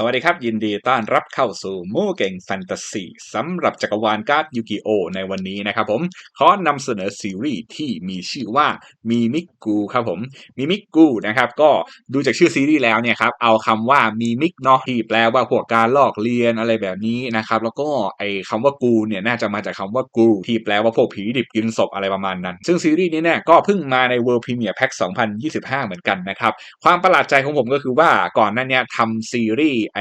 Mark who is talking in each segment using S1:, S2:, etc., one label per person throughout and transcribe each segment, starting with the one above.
S1: สวัสดีครับ ยินดีต้อนรับเข้าสู่มู่เก่งแฟนตาซีสำหรับจักรวาลการ์ดยูกิโอในวันนี้นะครับผม ขอนำเสนอซีรีส์ที่มีชื่อว่ามีมิกูครับผมมีมิกูนะครับก็ดูจากชื่อซีรีส์แล้วเนี่ยครับเอาคำว่ามีมิกเนาะที่แปลว่าพวกการลอกเรียนอะไรแบบนี้นะครับแล้วก็ไอคำว่ากูเนี่ยน่าจะมาจากคำว่ากูที่แปลว่าพวกผีดิบกินศพอะไรประมาณนั้น ซึ่งซีรีส์นี้เนี่ยก็เพิ่งมาใน World Premiere Pack 2025 เหมือนกันนะครับความประหลาดใจของผมก็คือว่าก่อนหน้าเนี้ยทำซีรีส์ไอ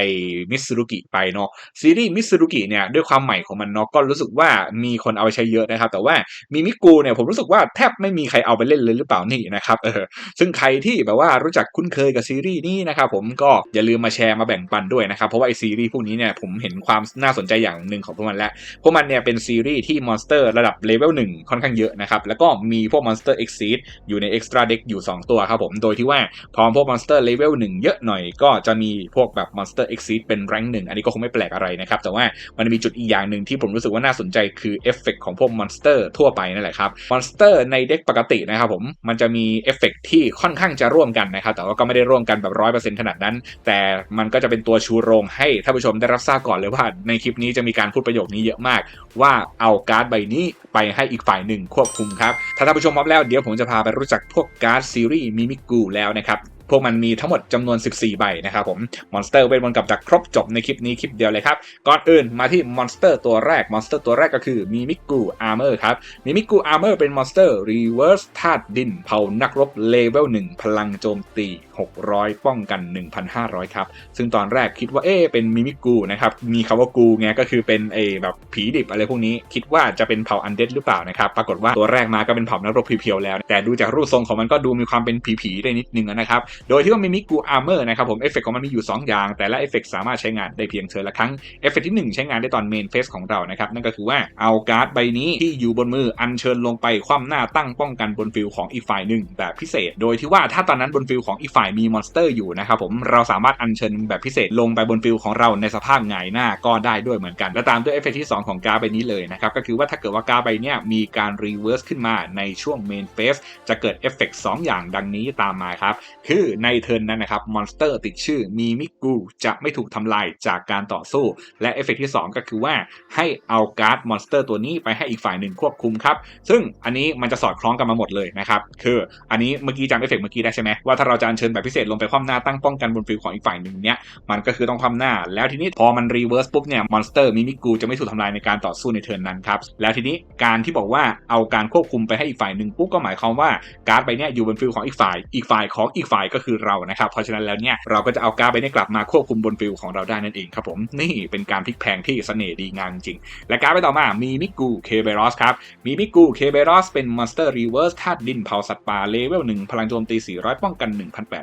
S1: มิส u รุกิไปเนาะซีรีส์มิส u รุกิเนี่ยด้วยความใหม่ของมันเนาะก็รู้สึกว่ามีคนเอาไปใช้เยอะนะครับ แต่ว่ามีมิกูเนี่ยผมรู้สึกว่าแทบไม่มีใครเอาไปเล่นเลยหรือเปล่านี่นะครับเออซึ่งใครที่แบบว่ารู้จักคุ้นเคยกับซีรีส์นี้นะครับผมก็อย่าลืมมาแชร์มาแบ่งปันด้วยนะครับเพราะว่าไอซีรีส์พวกนี้เนี่ยผมเห็นความน่าสนใจอย่างหนึ่งของพวกมันแล้วพวกมันเนี่ยเป็นซีรีส์ที่มอนสเตอร์ระดับเลเวลหนึ่งค่อนข้างเยอะนะครับแล้วก็มีพวกมอนสเตอร์เอ็กซีดอยู่ในเอ็กซ์ตร้าเด็กอยู่ 2 ตัวครับผมโดยที่ว่าพอพวกมอนสเตอร์เลเวลหนึ่งเยอะหน่อยก็จะมีพวกแบบมอนสเตอร์เอ็กซีดเป็นแรงหนึ่งอันนี้ก็คงไม่แปลกอะไรนะครับ แต่ว่ามันมีจุดอีกอย่างหนึ่งที่ผมรู้สึกว่าน่าสนใจคือเอฟเฟกของพวกมอนสเตอร์ทั่วไปนั่นแหละครับมอนสเตอร์ในเด็กปกตินะครับผมมันจะมีเอฟเฟกที่ค่อนข้างจะร่วมกันนะครับ แต่ว่าก็ไม่ได้ร่วมกันแบบร้อยเปอร์เซ็นต์ขนาดนั้น แต่มันก็จะเป็นตัวชูโรงให้ท่านผู้ชมได้รับทราบก่อนเลยว่า ในคลิปนี้จะมีการพูดประโยคนี้เยอะมาก ว่าเอาการ์ดใบนี้ไปให้อีกฝ่ายหนึ่งควบคุมครับถ้าท่านผู้ชมพร้อมแล้วเดี๋ยวผมจะพาไปรู้จักพวกการ์ดซีรีส์มิมิกูแล้วนะครับ พวกมันมีทั้งหมดจำนวน 14 ใบนะครับผม มอนสเตอร์เวทมนต์กับดักครบจบในคลิปนี้คลิปเดียวเลยครับ ก่อนอื่นมาที่มอนสเตอร์ตัวแรก มอนสเตอร์ตัวแรกก็คือมีมิกูอาร์เมอร์ครับ มีมิกูอาร์เมอร์เป็นมอนสเตอร์รีเวิร์สธาตุดินเผานักรบเลเวล 1 พลังโจมตี 600 ป้องกัน 1,500 ครับ ซึ่งตอนแรกคิดว่าเอ๊เป็นมิมิกูนะครับ มีคำว่ากูไงก็คือเป็นเอแบบผีดิบอะไรพวกนี้ คิดว่าจะเป็นเผ่าอันเดดหรือเปล่านะครับ ปรากฏว่าตัวแรกมาก็เป็นเผ่านักรบเพียวๆแล้ว แต่ดูจากรูปทรงของมันก็ดูมีความเป็นผีๆได้นิดนึงนะครับโดยที่ว่ามิมิกูอาร์เมอร์นะครับผมเอฟเฟกของมันมีอยู่ 2 อย่าง แต่ละเอฟเฟกสามารถใช้งานได้เพียงเชิญละครั้งเอฟเฟกที่ 1 ใช้งานได้ตอนเมนเฟสของเรานะครับนั่นก็คือว่าเอาการ์ดใบนี้ที่อยู่บนมืออัญเชิญลงไปคว่ำหน้าตั้งป้องกันบนฟิลของอีกฝ่ายหนึ่งแบบพิเศษ โดยที่ว่าถ้าตอนนั้นบนฟิลของอีกฝ่ายมีมอนสเตอร์อยู่นะครับผมเราสามารถอัญเชิญแบบพิเศษลงไปบนฟิลของเราในสภาพหงายหน้าก็ได้ด้วยเหมือนกันและตามด้วยเอฟเฟกที่ 2 ของการ์ดใบนี้เลยนะครับก็คือว่าถ้าเกิดว่าการ์ดใบนี้มีการรีเวิร์สขึ้นมาในช่วงเมนเฟสจะเกิดเอฟเฟกสองอย่างดังนี้ตามมาครับคือในเทิร์นนั้นนะครับมอนสเตอร์ติดชื่อมีมิกูจะไม่ถูกทำลายจากการต่อสู้ และเอฟเฟกที่ 2 ก็คือว่าให้เอาการ์ดมอนสเตอร์ตัวนี้ไปให้อีกฝ่ายหนึ่งควบคุมครับ ซึ่งอันนี้มันจะสอดคล้องกันมาหมดเลยนะครับ คืออันนี้เมื่อกี้จำเอฟเฟกเมื่อกี้ได้ใช่ไหมว่าถ้าเราจะอัญเชิญแบบพิเศษลงไปคว่ำหน้าตั้งป้องกันบนฟิลของอีกฝ่ายหนึ่งเนี้ยมันก็คือต้องคว่ำหน้า แล้วทีนี้พอมันรีเวิร์สปุ๊บเนี่ยมอนสเตอร์มิมิกูจะไม่ถูกทำลายในการต่อสู้ในเทิร์นนั้นครับแล้วทีนี้การที่บอกว่าเอาการควบคุมไปให้อีกฝ่ายหนึ่งปุ๊บก็หมายความว่าการ์ดใบนี้อยู่บนฟิลของอีกฝ่าย อีกฝ่ายของอีกฝ่ายก็ก็คือเรานะครับเพราะฉะนั้นแล้วเนี่ยเราก็จะเอาการ์ดใบนี้กลับมาควบคุมบนฟิลของเราได้นั่นเองครับผมนี่เป็นการพลิกแพงที่เสน่ห์ดีงามจริง และการ์ดไปต่อมามีมิกูเคเบรอสครับมีมิกูเคเบรอสเป็นมอนสเตอร์รีเวิร์สธาตุดินเผาสัตว์ป่าเลเวล1พลังโจมตี 400 ป้องกัน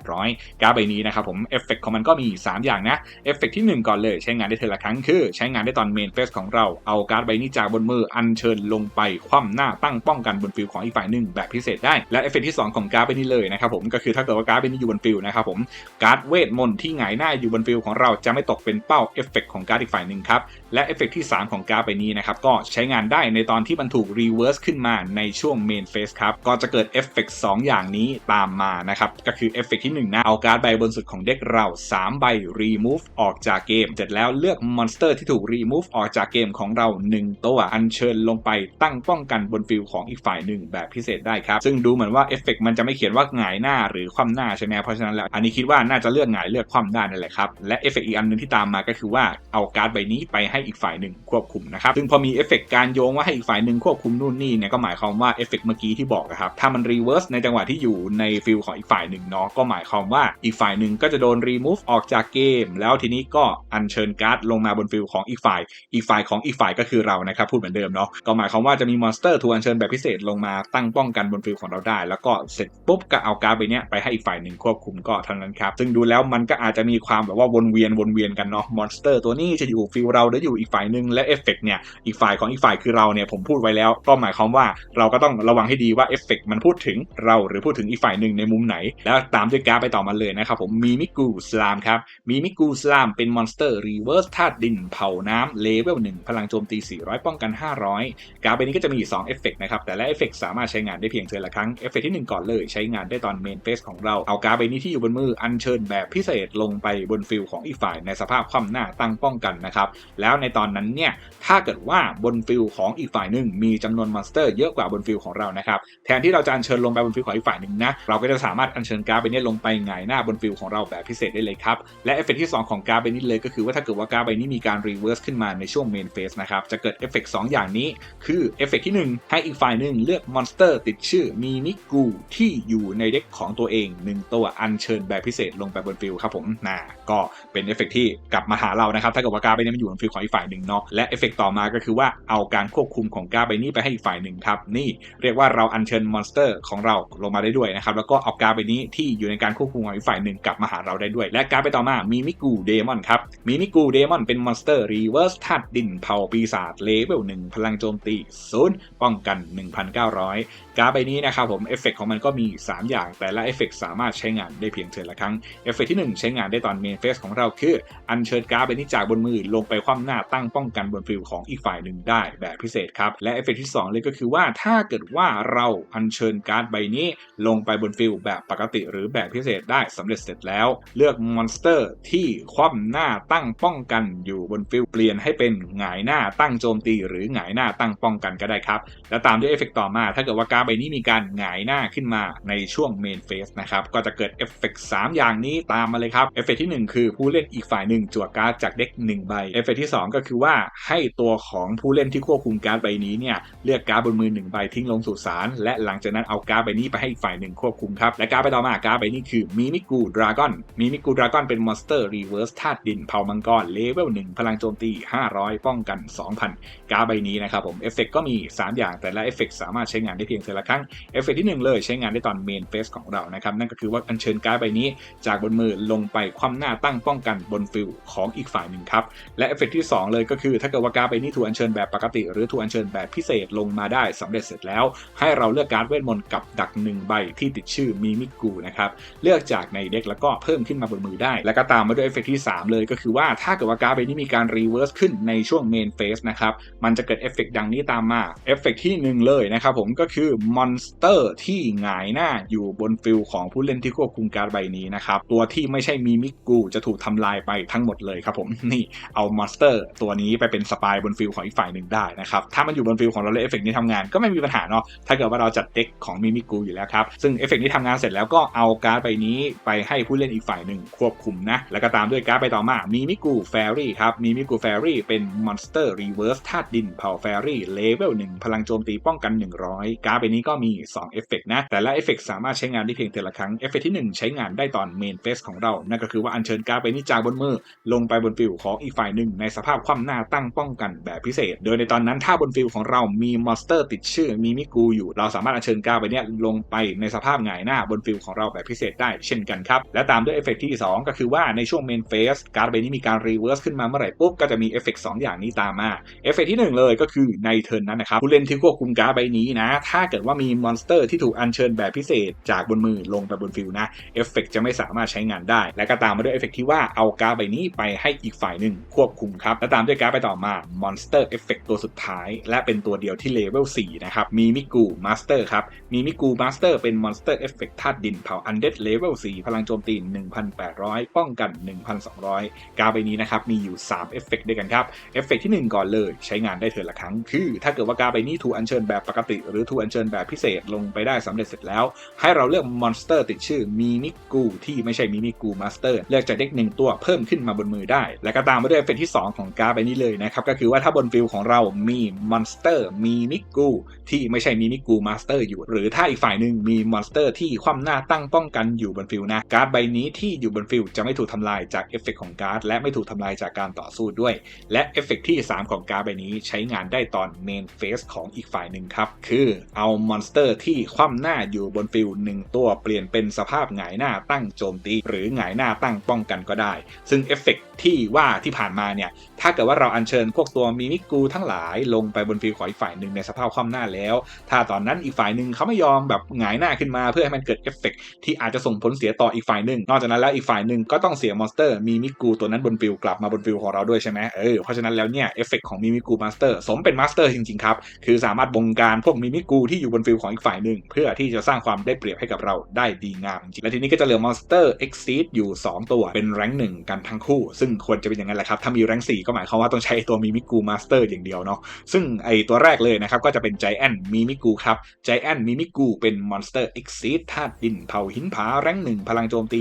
S1: 1,800 การ์ดใบนี้นะครับผมเอฟเฟกของมันก็มี 3 อย่างนะเอฟเฟกที่ 1 ก่อนเลยใช้งานได้เทละครั้งคือ ใช้งานได้ตอนเมนเฟสของเราเอาการ์ดใบนี้จากบนมืออัญเชิญลงไปคว่ำหน้าตั้งป้องกันบนฟิลของอีกฝ่ายหนึ่งแบบพิเศษได้และเอฟเฟกที่ 2 ของการ์ดใบนี้เลยนะครับผมก็คือถ้าเกิดว่าการ์ดใบนี้อยู่บนฟิลนะครับผมการ์ดเวทมนต์ที่หงายหน้าอยู่บนฟิลของเราจะไม่ตกเป็นเป้าเอฟเฟกของการ์ดอีกฝ่ายหนึ่งครับและเอฟเฟกที่ 3 ของการ์ดใบนี้นะครับก็ใช้งานได้ในตอนที่มันถูกรีเวิร์สขึ้นมาในช่วงเมนเฟสครับก็จะเกิดเอฟเฟกสอย่างนี้ตามมานะครับก็คือเอฟเฟกที่ 1 นะ เอาการ์ดใบบนสุดของเด็กเรา 3 ใบรีมูฟออกจากเกม เสร็จแล้วเลือกมอนสเตอร์ที่ถูกรีมูฟออกจากเกมของเรา 1 ตัวอัญเชิญลงไปตั้งป้องกันบนฟิลของอีกฝ่ายหนึ่งแบบพิเศษได้ครับซึ่งดูเหมือนว่าเอฟเฟกมันจะไม่เขียนว่าหงายหน้าหรือคว่ำหน้าใช่ไหมเพราะฉะนั้นแล้วอันนี้คิดว่าน่าจะเลือกหงายเลือกคว่ำได้นั่นแหละครับและเอฟเฟกอีกอันนึงที่ตามมาก็คือว่าเอาการ์ดใบนี้ไปให้อีกฝ่ายหนึ่งควบคุมนะครับซึ่งพอมีเอฟเฟกการโยงว่าให้อีกฝ่ายหนึ่งควบคุมนู่นนี่เนี่ยก็หมายความว่าเอฟเฟกเมื่อกี้ที่บอกครับถ้ามันรีเวิร์สในจังหวะที่อยู่ในฟิลของอีกฝ่ายหนึ่งเนาะก็หมายความว่าอีกฝ่ายหนึ่งก็จะโดนรีมูฟออกจากเกม แล้วทีนี้ก็อัญเชิญการ์ดลงมาบนฟิลของอีกฝ่าย อีกฝ่ายของอีกฝ่ายก็คือเรานะครับพูดเหมือนเดิมเนาะก็หมายความว่าจะมีมอนสเตอร์ถูกอัญเชิญแบบพิเศษลงมาตั้งป้องกันบนฟิลของเราได้ แล้วก็เสร็จปุ๊บก็เอาการ์ดไปเนี้ยไปให้อีกฝ่ายหนึ่งควบคุมก็เท่านั้นครับ ซึ่งดูแล้วมันก็อาจจะมีความแบบว่าวนเวียนวนเวียนกันเนาะมอนสเตอร์ตัวนี้จะอยู่ฟิลเราหรืออยู่อีกฝ่ายหนึ่งและเอฟเฟกเนี่ยอีกฝ่ายของอีกฝ่ายคือเราเนี่ยผมพูดไว้แล้ว ก็หมายความว่าเราก็ต้องระวังให้ดีว่าเอฟเฟกมันพูดถึงเราหรือพูดถึงอีกฝ่ายหนึ่งในมุมไหน แล้วตามด้วยการไปต่อมาเลยนะครับผมมีมิกูสลามครับมีมิกูสลามเป็นมอนสเตอร์รีเวิร์สธาตุดินเผาน้ำเลเวล1พลังโจมตี 400 ป้องกัน 500การ์ดใบนี้ก็จะมี2เอฟเฟกนะครับแต่ละเอฟเฟกสามารถใช้งานได้เพียงเทิร์นละครั้งเอฟเฟกที่ 1 ก่อนเลยใช้งานได้ตอนเมนเฟสของเราเอาการ์ดใบนี้ที่อยู่บนมืออัญเชิญแบบพิเศษลงไปบนฟิลของอีกฝ่ายในสภาพคว่ำหน้าตั้งป้องกันนะครับ แล้วในตอนนั้นเนี่ย ถ้าเกิดว่าบนฟิลของอีกฝ่ายหนึ่งมีจำนวนมอนสเตอร์เยอะกว่าบนฟิลของเรานะครับ แทนที่เราจะอัญเชิญลงไปบนฟิลของอีกฝ่ายหนึ่งนะ เราก็จะสามารถอัญเชิญการ์ดใบนี้ลงไปหงายหน้าบนฟิลของเราแบบพิเศษได้เลยครับ และเอฟเฟกต์ที่ 2 ของการ์ดใบนี้เลยก็คือว่าถ้าเกิดว่าการ์ดใบนี้มีการรีเวิร์สขึ้นมาในช่วงเมนเฟสนะครับ จะเกิดเอฟเฟกต์สอย่างนี้ คือเอฟเฟกต์ที่ 1 ให้อีกฝ่ายหนึ่งเลือกมอนสเตอร์ ติดชื่อมีมิกูที่อยู่ในเด็กของตัวเอง1ตวอัญเชิญแบบพิเศษลงไปบนฟิลครับผมนะก็เป็นเอฟเฟกต์ที่กลับมาหาเรานะครับถ้าเกิดว่าการ์ดใบนี้มันอยู่บนฟิลของอีกฝ่ายหนึ่งเนาะและเอฟเฟกต์ต่อมาก็คือว่าเอาการควบคุมของการ์ดใบนี้ไปให้อีกฝ่ายหนึ่งครับนี่เรียกว่าเราอัญเชิญมอนสเตอร์ของเราลงมาได้ด้วยนะครับแล้วก็เอาการ์ดใบนี้ที่อยู่ในการควบคุมของอีกฝ่ายหนึ่งกลับมาหาเราได้ด้วย และการไปต่อมามีมิกูเดมอนครับมีมิกูเดมอนเป็นมอนสเตอร์รีเวิร์สธาตุดินเผาปีศาจเลเวล1พลังโจมตี0ป้องกัน 1,900 การ์ดใบนี้นะครับผมเอฟเฟกของมันก็มี 3 อย่างแต่ละเอฟเฟกสามารถใช้งานได้เพียงเทือนละครั้ง เอฟเฟกที่ 1 ใช้งานได้ตอนเมนเฟสของเราคืออัญเชิญการ์ดใบนี้จากบนมือลงไปคว่ำหน้าตั้งป้องกันบนฟิลของอีกฝ่ายหนึ่งได้แบบพิเศษครับ และเอฟเฟกที่ 2 เลยก็คือว่าถ้าเกิดว่าเราอัญเชิญการ์ดใบนี้ลงไปบนฟิลแบบปกติหรือแบบพิเศษได้สำเร็จเสร็จแล้ว เลือกมอนสเตอร์ที่คว่ำหน้าตั้งป้องกันอยู่บนฟิลเปลี่ยนให้เป็นหงายหน้าตั้งโจมตีหรือหงายหน้าตั้งป้องกันก็ได้ครับ แล้วตามด้วยเอฟเฟกต่อมา ถ้าเกิดว่าการ์ดใบนี้มีการหงายหน้าขึ้นมาในช่วงเมนเฟสนะครับก็จะเกิดเอฟเฟกสามอย่างนี้ตามมาเลยครับเอฟเฟกที่ 1 คือผู้เล่นอีกฝ่ายหนึ่งจั่วการ์ดจากเด็ก1ใบเอฟเฟกที่ 2 ก็คือว่าให้ตัวของผู้เล่นที่ควบคุมการ์ดใบนี้เนี่ยเลือกการ์ดบนมือ1ใบทิ้งลงสู่สารและหลังจากนั้นเอาการ์ดใบนี้ไปให้อีกฝ่ายหนึ่งควบคุมครับและการ์ดไปต่อมาการ์ดใบนี้คือมีมิกูดราก้อนมีมิกูดราก้อนเป็นมอนสเตอร์รีเวิร์สธาตุดินเผามังกรเลเวล1พลังโจมตี 500 ป้องกัน 2,000 การ์ดใบนี้นะครับผมเอฟเฟกก็มี 3 อย่างแต่ละเอฟเฟกสามารถใช้งานได้เพียงเทละครั้งเอฟเฟกที่ 1 เลยใช้งานได้ตอนเมนเฟสของเรานะครับนั่นก็คือว่าอัญเชิญการ์ดใบนี้ จากบนมือลงไปคว่ำหน้าตั้งป้องกันบนฟิลของอีกฝ่ายหนึ่งครับ และเอฟเฟกที่ 2 เลยก็คือถ้าเกิดว่าการ์ดใบนี้ถูกอัญเชิญแบบปกติ หรือถูกอัญเชิญแบบพิเศษลงมาได้สำเร็จเสร็จแล้ว ให้เราเลือกการ์ดเวทมนต์กับดัก1ใบที่ติดชื่อมีมิกูนะครับเลือกจากในเด็กแล้วก็เพิ่มขึ้นมาบนมือได้ แล้วก็ตามมาด้วยเอฟเฟกที่ 3 เลยก็คือว่าถ้าเกิดว่าการ์ดใบนี้มีการรีเวิร์สขึ้นในช่วงเมนเฟสนะครับมันจะเกิดเอฟเฟกดังนี้ตามมาเอฟเฟกที่ 1 เลยนะครับผมก็คือมอนสเตอร์ที่หงายหน้าอยู่บนฟิลของผู้เล่นที่ควบคุมการ์ดใบนี้นะครับ ตัวที่ไม่ใช่มีมิกูจะถูกทำลายไปทั้งหมดเลยครับผมนี่เอามอนสเตอร์ตัวนี้ไปเป็นสปายบนฟิลของอีกฝ่ายหนึ่งได้นะครับ ถ้ามันอยู่บนฟิลของเราแล้วเอฟเฟกนี้ทำงานก็ไม่มีปัญหาเนาะถ้าเกิดว่าเราจัดเด็กของมีมิกูอยู่แล้วครับซึ่งเอฟเฟกนี้ทำงานเสร็จแล้วก็เอาการ์ดใบนี้ไปให้ผู้เล่นอีกฝ่ายหนึ่งควบคุมนะแล้วก็ตามด้วยการ์ดใบต่อมามีมิกูแฟรี่ครับมีมิกูแฟรี่เป็นมอนสเตอร์รีเวิร์สธาตุดินเผาแฟรี่เลเวล1พลังโจมตีป้องกัน 100 การ์ดใบนี้ก็มี2เอฟเฟกนะแต่ละเอฟเฟกสามารถใช้งานได้เพียงแต่ละครั้งเอฟเฟกที่ 1 ใช้งานได้ตอนเมนเฟสของเรา นั่นก็คือว่าอัญเชิญการ์ดใบนี้จากบนมือ ลงไปบนฟิลของอีกฝ่ายหนึ่ง ในสภาพคว่ำหน้าตั้งป้องกันแบบพิเศษ โดยในตอนนั้นถ้าบนฟิลของเรามีมอนสเตอร์ติดชื่อมีมิกูอยู่ เราสามารถอัญเชิญการ์ดใบนี้ลงไปในสภาพหงายหน้าบนฟิลของเราแบบพิเศษได้เช่นกันครับ และตามด้วยเอฟเฟกที่ 2 ก็คือว่าในช่วงเมนเฟสการ์ดใบนี้มีการรีเวิร์สขึ้นมาเมื่อไหร่ปุ๊บก็จะมีเอฟเฟกสอย่างนี้ตามมาเอฟเฟกที่ 1 เลยก็คือในเทิร์นนั้นนะครับผู้เล่นที่ควบคุมการ์ดใบนี้นะถ้าเกิดว่ามีมอนสเตอร์ที่ถูกอัญเชิญแบบพิเศษจากบนมือลงไปบนฟิลนะเอฟเฟกจะไม่สามารถใช้งานได้ และก็ตามมาด้วยเอฟเฟกที่ว่าเอาการ์ดใบนี้ไปให้อีกฝ่ายหนึ่งควบคุมครับ และตามด้วยการ์ดไปต่อมามอนสเตอร์เอฟเฟกตัวสุดท้าย และเป็นตัวเดียวที่เลเวล4นะครับมีมิกูมาสเตอร์ครับมีมิกูมาสเตอร์เป็นมอนสเตอร์เอฟเฟกธาตุดินเผาอันเดดเลเวล4พลังโจมตี 1,800 ป้องกัน 1,200 การ์ดใบนี้นะครับมีอยู่3เอฟเฟกด้วยกันครับเอฟเฟกที่ 1 ก่อนเลยใช้งานได้เถิดละครั้ง คือถ้าเกิดว่าการ์ดใบนี้ถูกอัญเชิญแบบปกติ หรือถูกอัญเชิญแบบพิเศษลงไปได้สำเร็จเสร็จแล้ว ให้เราเลือกมอนสเตอร์ติดชื่อมีมิกูที่ไม่ใช่มีมิกูมาสเตอร์เลือกจากเด็กหนึ่งตัวเพิ่มขึ้นมาบนมือได้ และก็ตามมาด้วยเอฟเฟกที่ 2 ของการ์ดใบนี้เลยนะครับก็คือว่าถ้าบนฟิลของเรามีมอนสเตอร์มีมิกูที่ไม่ใช่มีมิกูมาสเตอร์อยู่ หรือถ้าอีกฝ่ายหนึ่งมีมอนสเตอร์ที่คว่ำหน้าตั้งป้องกันอยู่บนฟิลนะการ์ดใบนี้ที่อยู่บนฟิลจะไม่ถูกทำลายจากเอฟเฟกของการ์ดและไม่ถูกทำลายจากการต่อสู้ด้วย และเอฟเฟกที่ 3 ของการ์ดใบนี้ใช้งานได้ตอนเมนเฟสของอีกฝ่ายหนึ่งครับคือเอามอนสเตอร์ที่คว่ำหน้าอยู่บนฟิลหนึ่งตัวเปลี่ยนเป็นสภาพหงายหน้าตั้งโจมตี หรือหงายหน้าตั้งป้องกันก็ได้ ซึ่งเอฟเฟกที่ว่าที่ผ่านมาเนี่ยถ้าเกิดว่าเราอัญเชิญพวกตัวมีมิกูทั้งหลายลงไปบนฟิลของอีกฝ่ายหนึ่งในสภาพคว่ำหน้าแล้ว ถ้าตอนนั้นอีกฝ่ายหนึ่งเขาไม่ยอมแบบหงายหน้าขึ้นมาเพื่อให้มันเกิดเอฟเฟกที่อาจจะส่งผลเสียต่ออีกฝ่ายหนึ่งนอกจากนั้นแล้วอีกฝ่ายหนึ่งก็ต้องเสียมอนสเตอร์มีมิกูตัวนั้นบนฟิลกลับมาบนฟิลของเราด้วยใช่ไหมเออเพราะฉะนั้นแล้วเนี่ยเอฟเฟกของมีมิกูมาสเตอร์สมเป็นมาสเตอร์จริงๆครับคือสามารถบงการพวกมีมิกูที่อยู่บนฟิลของอีกฝ่ายหนึ่งเพื่อที่จะสร้างความได้เปรียบให้กับเราได้ดีงามจริงและทีนี้ก็จะเหลือมอนสเตอร์ Exceed อยู่ 2 ตัวเป็นแรงหนึ่งกันทั้งคู่ ซึ่งควรจะเป็นอย่างนั้นแหละครับถ้ามีแรงสี่ก็หมายความว่าต้องใช้ตัวมิมิกูมาสเตอร์อย่างเดียวเนาะซึ่งไอตัวแรกเลยนะครับก็จะเป็น Giant มิมิกูครับ Giant มิมิกูเป็นมอนสเตอร์ Exceed ธาตุดินเผาหินผาแรงหนึ่งพลังโจมตี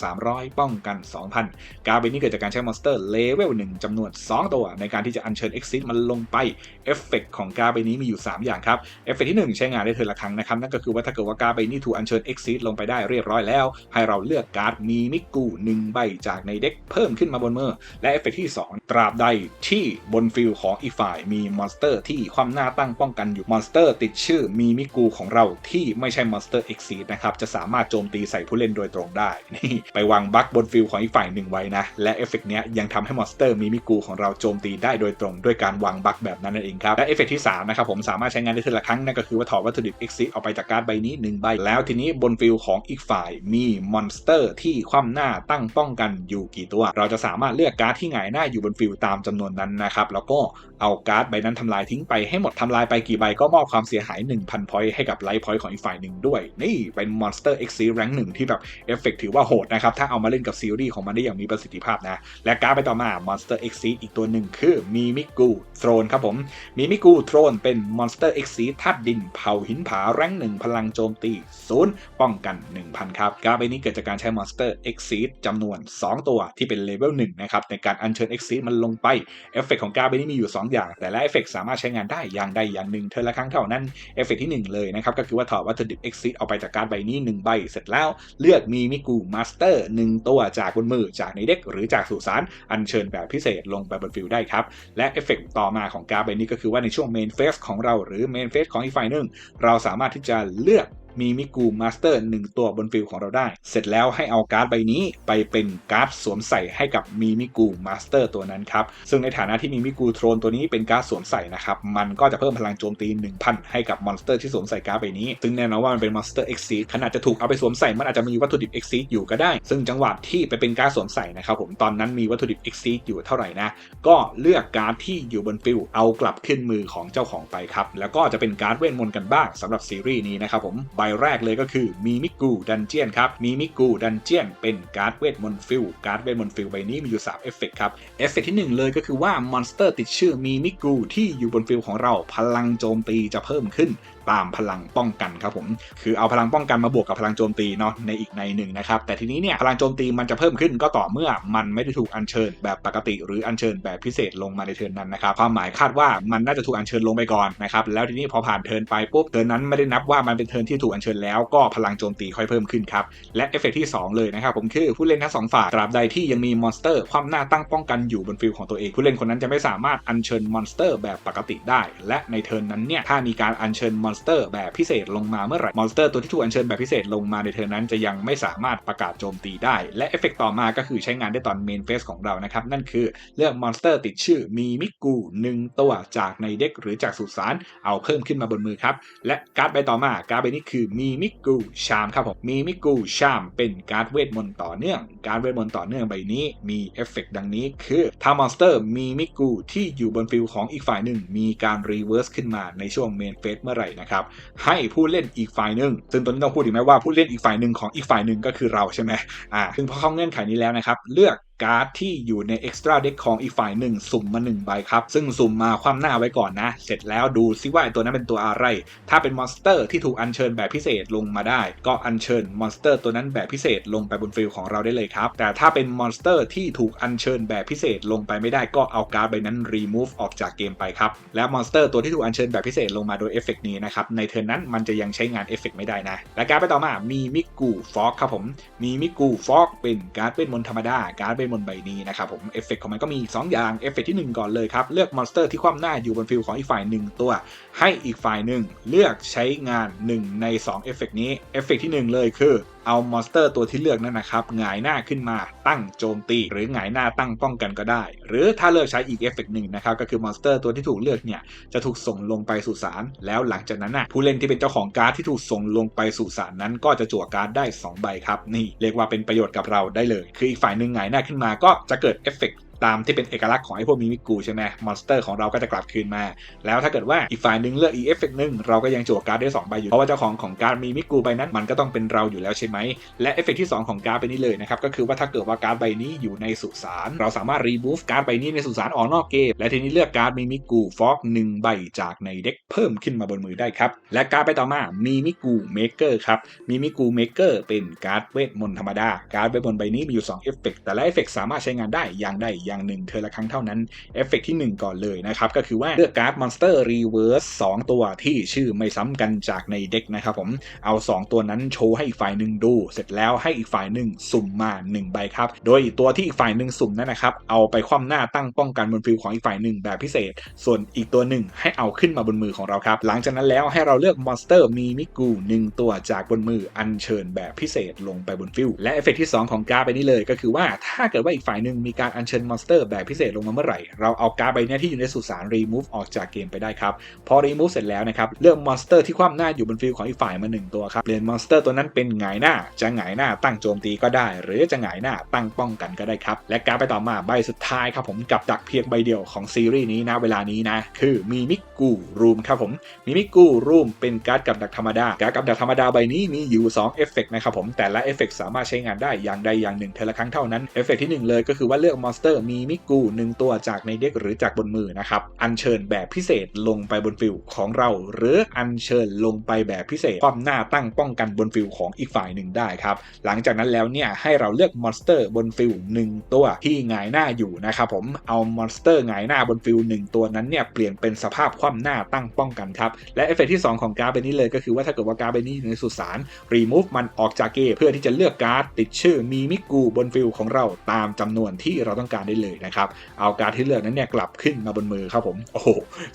S1: 1,300 ป้องกัน 2,000 การเป็นนี้เกิดจากการใช้มอนสเตอร์เลเวล1จำนวน 2 ตัว ในการที่จะอัญเชิญ Exceed มันลงไปเอฟเฟกของการใบนี้มีอยู่ 3 อย่างครับเอฟเฟกที่ 1 ใช้งานได้เทอละครั้งนะครับนั่นก็คือว่าถ้าเกิดว่าการใบนี้ถูกอัญเชิญ Exceed ลงไปได้เรียบร้อยแล้ว ให้เราเลือกการ์ดมีมิกู1ใบจากในเด็กเพิ่มขึ้นมาบนมือและเอฟเฟกที่2ตราบใดที่บนฟิลของอีกฝ่ายมีมอนสเตอร์ที่ความหน้าตั้งป้องกันอยู่มอนสเตอร์ติดชื่อมีมิกูของเราที่ไม่ใช่มอนสเตอร์ Exceed นะครับจะสามารถโจมตีใส่ผู้เล่นโดยตรงได้นี่ไปวางบั๊กบนฟิลของอีกฝ่ายหนึ่งไว้นะ และเอฟเฟกเนี้ยยังทำให้มอนสเตอร์มีมิกูของเราโจมตีได้โดยตรงด้วยการวางบั๊กแบบนั้นนั่นเองครับและเอฟเฟกที่3นะครับผมสามารถใช้งานได้ทีละครั้งนั่นก็คือว่าถอดวัตถุดิบ Exceed ออกไปจากการ์ดใบนี้1ใบแล้วทีนี้บนฟิลของอีกฝ่ายมีมอนสเตอร์ที่คว่ำหน้าตั้งป้องกันอยู่กี่ตัว เราจะสามารถเลือกการ์ดที่หงายหน้าอยู่บนฟิลตามจำนวนนั้นนะครับ แล้วก็เอาการ์ดใบนั้นทำลายทิ้งไปให้หมดทำลายไปกี่ใบก็มอบความเสียหาย 1,000พอยต์ให้กับไลฟ์พอยต์ของอีกฝ่ายหนึ่งด้วย นี่เป็นมอนสเตอร์ Exceed แรงหนึ่งที่แบบเอฟเฟกถือว่าโหดนะครับ ถ้าเอามาเล่นกับซีรีส์ของมันได้อย่างมีประสิทธิภาพนะ และการ์ดไปต่อมา Monster Exceed อีกตัวหนึ่งคือมีมิกูโทรนครับผมมีมิกูโทรนเป็น Monster Exceed ธาตุดินเผาหินผาแรงหนึ่งพลังโจมตีศูนย์ป้องกัน 1,000 ครับการ์ดใบนี้เกิดจากการใช้ Monster Exceed จำนวน 2 ตัวที่เป็นเลเวล1นะครับในการอัญเชิญ Exceed มันลงไปเอฟเฟกของการ์ดใบนี้มีอยู่ 2อย่าง แต่ละเอฟเฟกสามารถใช้งานได้อย่างใดอย่างหนึ่งเทอละครั้งเท่านั้นเอฟเฟกที่ 1 เลยนะครับ ก็คือว่าถอดวัตถุดิบ Exceed เอาไปจากการ์ดใบนี้ 1 ใบ เสร็จแล้วเลือกมีมิกูมาสเตอร์1ตัวจากบนมือจากในเด็กหรือจากสุสานอัญเชิญแบบพิเศษลงไปบนฟิลได้ครับ และเอฟเฟกต่อมาของการ์ดใบนี้ก็คือว่าในช่วงเมนเฟสของเราหรือเมนเฟสของอีกฝ่ายหนึ่งเราสามารถที่จะเลือก มีมิกูมาสเตอร์1ตัวบนฟิลของเราได้ เสร็จแล้วให้เอาการ์ดใบนี้ไปเป็นการ์ดสวมใส่ให้กับมีมิกูมาสเตอร์ตัวนั้นครับ ซึ่งในฐานะที่มีมิกูโทรนตัวนี้เป็นการ์ดสวมใส่นะครับ มันก็จะเพิ่มพลังโจมตี 1000 ให้กับมอนสเตอร์ที่สวมใส่การ์ดใบนี้ ซึ่งแน่นอนว่ามันเป็นมอนสเตอร์เอ็กซีขนาดจะถูกเอาไปสวมใส่มันอาจจะมีวัตถุดิบเอ็กซีอยู่ก็ได้ ซึ่งจังหวะที่ไปเป็นการ์ดสวมใส่นะครับผมตอนนั้นมีวัตถุดิบเอ็กซีอยู่เท่าไหร่นะก็เลือกการ์ดที่อยู่บนฟิลเอากลับขึ้นมือของเจ้าของไปครับแล้วก็จะเป็นการ์ดเวทมนต์กันบ้างสำหรับซีรีส์นี้นะครับผมใบแรกเลยก็คือมีมิกูดันเจียนครับมีมิกูดันเจียนเป็นการ์ดเวทมนต์ฟิลการ์ดเวทมนต์ฟิลใบนี้มีอยู่3เอฟเฟกครับเอฟเฟกที่ 1 เลยก็คือว่ามอนสเตอร์ติดชื่อมีมิกูที่อยู่บนฟิลของเราพลังโจมตีจะเพิ่มขึ้นตามพลังป้องกันครับผม คือเอาพลังป้องกันมาบวกกับพลังโจมตีเนาะในอีกในหนึ่งนะครับ แต่ทีนี้เนี่ยพลังโจมตีมันจะเพิ่มขึ้นก็ต่อเมื่อมันไม่ได้ถูกอัญเชิญแบบปกติ หรืออัญเชิญแบบพิเศษลงมาในเทิร์นนั้นนะครับ ความหมายคาดว่ามันน่าจะถูกอัญเชิญลงไปก่อนนะครับ แล้วทีนี้พอผ่านเทิร์นไปปุ๊บ เทิร์นนั้นไม่ได้นับว่ามันเป็นเทิร์นที่ถูกอัญเชิญแล้วก็พลังโจมตีค่อยเพิ่มขึ้นครับ และเอฟเฟกที่ 2 เลยนะครับผมคือผู้เล่นทั้งสองฝ่ายตราบใดที่ยังมีมอนสเตอร์ความหน้าตั้งป้องกันอยู่บนฟิลของตัวเองผู้เล่นคนนั้นจะไม่สามารถอัญเชิญมอนสเตอร์แบบปกติได้ และในเทิร์นนั้นเนี่ยถ้ามีการอัญเชิญมอนสเตอร์แบบพิเศษลงมาเมื่อไหร่มอนสเตอร์ตัวที่ถูกอัญเชิญแบบพิเศษลงมาในเทิร์นนั้นจะยังไม่สามารถประกาศโจมตีได้ และเอฟเฟกต่อมาก็คือใช้งานได้ตอนเมนเฟสของเรานะครับนั่นคือเลือกมอนสเตอร์ติดชื่อมีมิกูหนึ่งตัวจากในเด็กหรือจากสุสานเอาเพิ่มขึ้นมาบนมือครับและการ์ดใบต่อมาการ์ดใบนี้คือมีมิกูชามครับผมมีมิกูชามเป็นการ์ดเวทมนต์ต่อเนื่อง การ์ดเวทมนต์ต่อเนื่องใบนี้มีเอฟเฟกดังนี้ คือถ้ามอนสเตอร์มีมิกูที่อยู่บนฟิลของอีกฝ่ายหนึ่ง มีการรีเวิร์สขึ้นมาในช่วงเมนเฟสเมื่อไหร่นะครับให้ผู้เล่นอีกฝ่ายหนึ่งซึ่งตอนนี้ต้องพูดถึงไหมว่าผู้เล่นอีกฝ่ายหนึ่งของอีกฝ่ายหนึ่งก็คือเราใช่ไหมอ่าซึ่งพอเข้าเงื่อนไขนี้แล้วนะครับเลือก การ์ดที่อยู่ใน Extra Deck ของอีกฝ่ายหนึ่งสุ่มมา1ใบครับ ซึ่งสุ่มมาความหน้าไว้ก่อนนะ เสร็จแล้วดูซิว่าตัวนั้นเป็นตัวอะไร ถ้าเป็นมอนสเตอร์ที่ถูกอัญเชิญแบบพิเศษลงมาได้ ก็อัญเชิญมอนสเตอร์ตัวนั้นแบบพิเศษลงไปบนฟิลของเราได้เลยครับ แต่ถ้าเป็นมอนสเตอร์ที่ถูกอัญเชิญแบบพิเศษลงไปไม่ได้ก็เอาการ์ดใบนั้น remove ออกจากเกมไปครับ และมอนสเตอร์ตัวที่ถูกอัญเชิญแบบพิเศษลงมาโดยเอฟเฟกนี้นะครับในเทิร์นนั้นมันจะยังใช้งานเอฟเฟกไม่ได้นะ และการ์ดไปต่อมามีมิกูฟอกครับผมมีมิกูฟอกเป็นการ์ดเวทมนธรรมดาการ์ดเวทมนต์ใบนี้นะครับผมเอฟเฟกของมันก็มี2อย่างเอฟเฟกที่ 1 ก่อนเลยครับ เลือกมอนสเตอร์ที่คว่ำหน้าอยู่บนฟิลของอีกฝ่าย1ตัว ให้อีกฝ่ายหนึ่งเลือกใช้งาน 1 ใน2เอฟเฟกนี้เอฟเฟกที่ 1 เลยคือ เอามอนสเตอร์ตัวที่เลือกนั่นนะครับหงายหน้าขึ้นมาตั้งโจมตี หรือหงายหน้าตั้งป้องกันก็ได้ หรือถ้าเลือกใช้อีกเอฟเฟกหนึ่งนะครับก็คือมอนสเตอร์ตัวที่ถูกเลือกเนี่ยจะถูกส่งลงไปสู่สารแล้วหลังจากนั้นนะผู้เล่นที่เป็นเจ้าของการ์ดที่ถูกส่งลงไปสู่สารนั้น ก็จะจั่วการ์ดได้ 2 ใบครับนี่เรียกว่าเป็นประโยชน์กับเราได้เลย คืออีกฝ่ายหนึ่งหงายหน้าขึ้นมาก็จะเกิดเอฟเฟกต ตามที่เป็นเอกลักษณ์ของไอ้พวกมิมิกูใช่ไหมมอนสเตอร์ของเราก็จะกลับคืนมา แล้วถ้าเกิดว่าอีกฝ่ายหนึ่งเลือกอีเอฟเฟกหนึ่งเราก็ยังจั่วการ์ดได้สองใบอยู่ เพราะว่าเจ้าของของการ์ดมิมิกูใบนั้น มันก็ต้องเป็นเราอยู่แล้วใช่ไหม และเอฟเฟกที่สองของการ์ดใบนี้เลยนะครับ ก็คือว่าถ้าเกิดว่าการ์ดใบนี้อยู่ในสุสาน เราสามารถรีมูฟการ์ดใบนี้ในสุสานออกนอกเกม และทีนี้เลือกการ์ดมิมิกูฟอกหนึ่งใบจากในเด็กเพิ่มขึ้นมาบนมือได้ครับ และการ์ดไปต่อมามิมิกูเมเกอร์ครับมิมิกูเมเกอร์เป็นการ์ดเวทมนต์ธรรมดา การ์ดเวทมนต์ใบนี้มีอยู่2เอฟเฟกแต่ละเอฟเฟกสามารถใช้งานได้อย่างใดอย่างหนึ่งเทอละครั้งเท่านั้นเอฟเฟกที่ 1 ก่อนเลยนะครับ ก็คือว่าเลือกการ์ดมอนสเตอร์รีเวิร์ส2ตัวที่ชื่อไม่ซ้ำกันจากในเด็กนะครับผมเอา 2 ตัวนั้นโชว์ให้อีกฝ่ายหนึ่งดู เสร็จแล้วให้อีกฝ่ายหนึ่งสุ่มมา 1 ใบครับ โดยตัวที่อีกฝ่ายหนึ่งสุ่มนั่นนะครับ เอาไปคว่ำหน้าตั้งป้องกันบนฟิลของอีกฝ่ายหนึ่งแบบพิเศษ ส่วนอีกตัวหนึ่งให้เอาขึ้นมาบนมือของเราครับหลังจากนั้นแล้วให้เราเลือกมอนสเตอร์มีมิกูหนึ่งตัวจากบนมืออัญเชิญแบบพิเศษลงไปบนฟิลและเอฟเฟกที่ 2 ของการ์ดไปนี้เลยก็คือว่าถ้าเกิดว่าอีกฝ่ายหนึ่งมีการอัญเชิญมอนสเตอร์แบบพิเศษลงมาเมื่อไหร่ เราเอาการ์ดใบนี้ที่อยู่ในสุสาน remove ออกจากเกมไปได้ครับ พอ remove เสร็จแล้วนะครับ เลือกมอนสเตอร์ที่คว่ำหน้าอยู่บนฟิลของอีกฝ่ายมา 1 ตัวครับ เปลี่ยนมอนสเตอร์ตัวนั้นเป็นหงายหน้า จะหงายหน้าตั้งโจมตีก็ได้ หรือจะหงายหน้าตั้งป้องกันก็ได้ครับ และการ์ดไปต่อมาใบสุดท้ายครับผมกับดักเพียงใบเดียวของซีรีส์นี้นะเวลานี้นะ คือมีมิกูรูมครับผม มีมิกูรูมเป็นการ์ดกับดักธรรมดา การ์ดกับดักธรรมดาใบนี้มีอยู่2เอฟเฟกนะครับผม แต่ละเอฟเฟกสามารถใช้งานได้อย่างใดอย่างหนึ่งเทละครั้งเท่านั้น เอฟเฟกที่หนึ่งเลยก็คือว่าเลือกมอนสเตอร์มีมิกูหนึ่งตัวจากในเด็กหรือจากบนมือนะครับ อัญเชิญแบบพิเศษลงไปบนฟิลของเรา หรืออัญเชิญลงไปแบบพิเศษความหน้าตั้งป้องกันบนฟิลของอีกฝ่ายหนึ่งได้ครับ หลังจากนั้นแล้วเนี่ยให้เราเลือกมอนสเตอร์บนฟิลหนึ่งตัวที่หงายหน้าอยู่นะครับผมเอามอนสเตอร์หงายหน้าบนฟิลหนึ่งตัวนั้นเนี่ยเปลี่ยนเป็นสภาพคว่ำหน้าตั้งป้องกันครับและเอฟเฟกที่ 2 ของการ์ดใบนี้เลยก็คือว่าถ้าเกิดว่าการ์ดใบนี้อยู่ในสุสานรีมูฟมันออกจากเกมเพื่อที่จะเลือกการ์ดติดชื่อมีมิกูบนฟิลของเราตามจำนวนที่เราต้องการได้เลยนะครับเอาการ์ดที่เลือกนั้นเนี่ยกลับขึ้นมาบนมือครับผมโอ้โห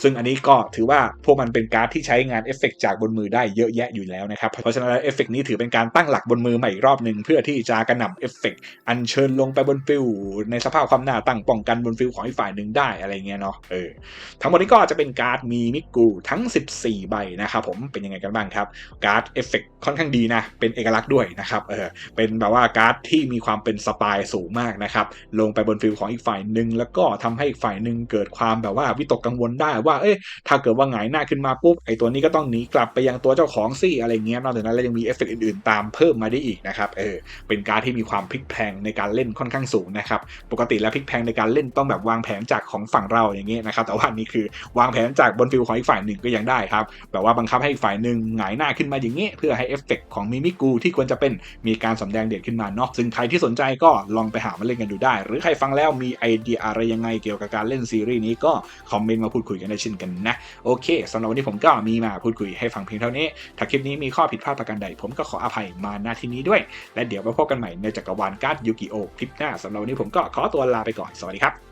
S1: ซึ่งอันนี้ก็ถือว่าพวกมันเป็นการ์ดที่ใช้งานเอฟเฟกจากบนมือได้เยอะแยะอยู่แล้วนะครับเพราะฉะนั้นเอฟเฟกนี้ถือเป็นการตั้งหลักบนมือใหม่อีกรอบหนึ่งเพื่อที่จะกระหน่ำเอฟเฟกอัญเชิญลงไปบนฟิลในสภาพความหน้าตั้งป้องกันบนฟิลของอีกฝ่ายหนึ่งได้อะไรเงี้ยเนาะเออทั้งหมดนี้ก็จะเป็นการ์ดมีมิกูทั้ง 14 ใบนะครับผมเป็นยังไงกันบ้างครับการ์ดเอฟเฟกค่อนข้างดีนะเป็นเอกลักษณ์ด้วยนะครับเออเป็นแบบว่าการ์ดที่มีความเป็นสไตล์สูงมากนะครับลงไปบนฟิลของอีกฝ่ายหนึ่งแล้วก็ทำให้อีกฝ่ายหนึ่งเกิดความแบบว่าวิตกกังวลได้ว่าเอ๊ะถ้าเกิดว่าหงายหน้าขึ้นมาปุ๊บไอตัวนี้ก็ต้องหนีกลับไปยังตัวเจ้าของซี่อะไรเงี้ยนอกจากนั้นแล้วยังมีเอฟเฟกอื่นๆตามเพิ่มมาได้อีกนะครับเออเป็นการ์ดที่มีความพลิกแพงในการเล่นค่อนข้างสูงนะครับปกติแล้วพลิกแพงในการเล่นต้องแบบวางแผนจากของฝั่งเราอย่างเงี้ยนะครับแต่ว่านี่คือวางแผนจากบนฟิลของอีกฝ่ายหนึ่งก็ยังได้ครับแบบว่าบังคับให้อีกฝ่ายหนึ่งหงายหน้าขึ้นมาอย่างเงี้ยเพื่อให้เอฟเฟกของมิมิกูที่ควรจะเป็นมีการสำแดงเด่นขึ้นมาเนาะซึ่งใครที่สนใจก็ลองไปหามาเล่นกันดูได้ หรือใครฟังแล้วมีไอเดียอะไรยังไงเกี่ยวกับการเล่นซีรีส์นี้ก็คอมเมนต์มาพูดคุยกันได้เช่นกันนะ โอเคสำหรับวันนี้ผมก็มีมาพูดคุยให้ฟังเพียงเท่านี้ ถ้าคลิปนี้มีข้อผิดพลาดประการใด ผมก็ขออภัยมาณที่นี้ด้วย และเดี๋ยวมาพบกันใหม่ในจักรวาลการ์ดยูกิโอคลิปหน้าสำหรับวันนี้ผมก็ขอตัวลาไปก่อนสวัสดีครับ